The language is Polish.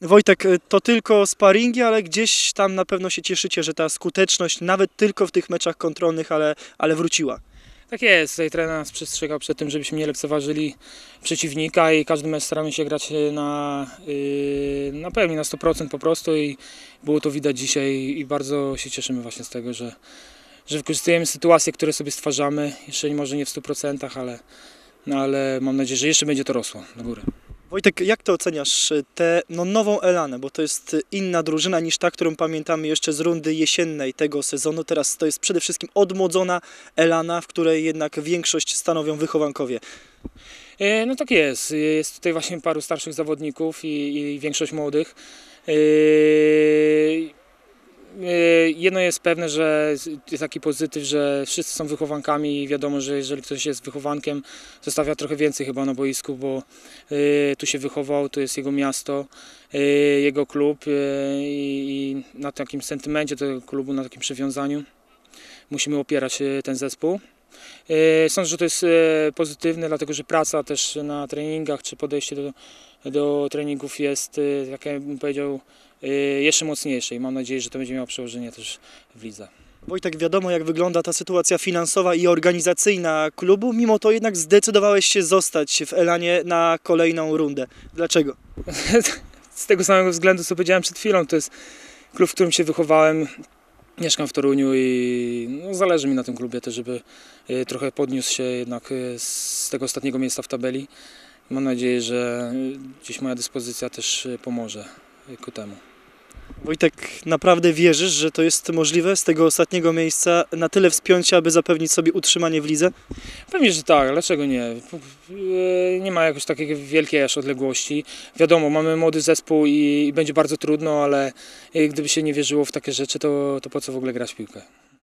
Wojtek, y, to tylko sparingi, ale gdzieś tam na pewno się cieszycie, że ta skuteczność nawet tylko w tych meczach kontrolnych, ale, ale wróciła. Tak jest, tutaj trener nas przestrzegał przed tym, żebyśmy nie lekceważyli przeciwnika i każdy mecz staramy się grać e, na, yy, na pełni, na 100% po prostu i było to widać dzisiaj i bardzo się cieszymy właśnie z tego, że, że wykorzystujemy sytuacje, które sobie stwarzamy, jeszcze może nie w 100%, ale, no ale mam nadzieję, że jeszcze będzie to rosło do góry. Wojtek, jak to oceniasz, y, tę no, nową Elanę, bo to jest y, inna drużyna niż ta, którą pamiętamy jeszcze z rundy jesiennej tego sezonu. Teraz to jest przede wszystkim odmłodzona Elana, w której jednak większość stanowią wychowankowie. E, No tak jest. Jest tutaj właśnie paru starszych zawodników i, i większość młodych. Jedno jest pewne, że jest taki pozytyw, że wszyscy są wychowankami i wiadomo, że jeżeli ktoś jest wychowankiem, zostawia trochę więcej chyba na boisku, bo e, tu się wychował, to jest jego miasto, e, jego klub e, i na takim sentymencie tego klubu, na takim przywiązaniu musimy opierać ten zespół. Sądzę, że to jest pozytywne, dlatego że praca też na treningach czy podejście do, do treningów jest, jak ja bym powiedział, jeszcze mocniejsze i mam nadzieję, że to będzie miało przełożenie też w lidze. Wojtek, wiadomo jak wygląda ta sytuacja finansowa i organizacyjna klubu, mimo to jednak zdecydowałeś się zostać w Elanie na kolejną rundę. Dlaczego? Z tego samego względu, co powiedziałem przed chwilą, to jest klub, w którym się wychowałem. Mieszkam w Toruniu i no, zależy mi na tym klubie też, żeby e, trochę podniósł się jednak e, z tego ostatniego miejsca w tabeli. Mam nadzieję, że gdzieś moja dyspozycja też pomoże ku temu. Wojtek, naprawdę wierzysz, że to jest możliwe z tego ostatniego miejsca na tyle wspiąć się, aby zapewnić sobie utrzymanie w lidze? Pewnie, że tak, dlaczego nie? E, Nie ma jakoś takiej wielkiej aż odległości. Wiadomo, mamy młody zespół i będzie bardzo trudno, ale e, gdyby się nie wierzyło w takie rzeczy, to, to po co w ogóle grać w piłkę?